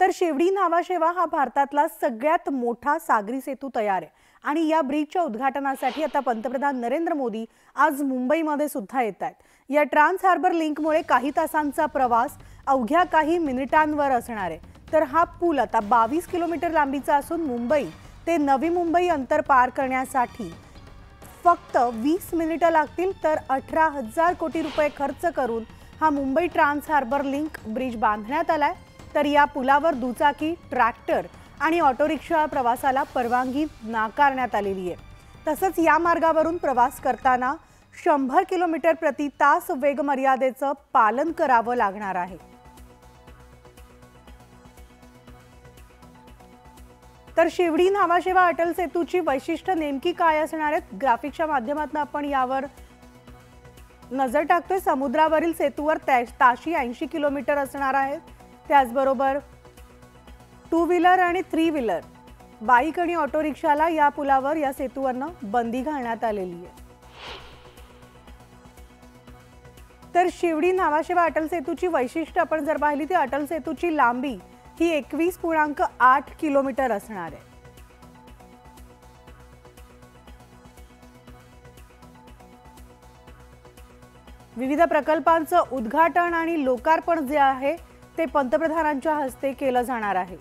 तर शेवडी नावाशेवा हा भारतातला सगळ्यात मोठा सागरी सेतू तयार आहे. आणि या ब्रिजच्या उद्घाटनासाठी आता पंतप्रधान नरेंद्र मोदी आज मुंबईमध्ये सुद्धा येत आहेत. या ट्रान्स हार्बर लिंकमुळे काही तासांचा प्रवास अवघ्या काही मिनिटांवर असणार आहे. तर हा पूल आता बावीस किलोमीटर लांबीचा असून मुंबई ते नवी मुंबई अंतर पार करण्यासाठी फक्त वीस मिनिटं लागतील तर अठरा हजार कोटी रुपये खर्च करून हा Mumbai Trans Harbour Link bridge बांधण्यात आलाय. तर या पुलावर दुचाकी ट्रॅक्टर आणि ऑटोरिक्षा प्रवासाला परवानगी नाकारण्यात आलेली आहे. तसंच या मार्गावरून प्रवास करताना शंभर किलोमीटर प्रति तास वेगमर्यादेचं पालन करावं लागणार आहे. तर शिवडी नावाशेवा अटल सेतूची वैशिष्ट्य नेमकी काय असणार आहेत? ग्राफिकच्या माध्यमातून आपण यावर नजर टाकतोय. समुद्रावरील सेतूवर त्या- ताशी ऐंशी किलोमीटर असणार आहे त्याचबरोबर टू व्हीलर आणि थ्री व्हीलर बाईक आणि ऑटो रिक्षाला या पुलावर या सेतूवरनं बंदी घालण्यात आलेली आहे. तर शिवडी नावाशिवाय अटल सेतूची वैशिष्ट्य आपण जर पाहिली तर अटल सेतूची लांबी ही एकवीस पूर्णांक आठ किलोमीटर असणार आहे. विविध प्रकल्पांचं उद्घाटन आणि लोकार्पण जे आहे ते पंतप्रधानांच्या हस्ते केलं जाणार आहे.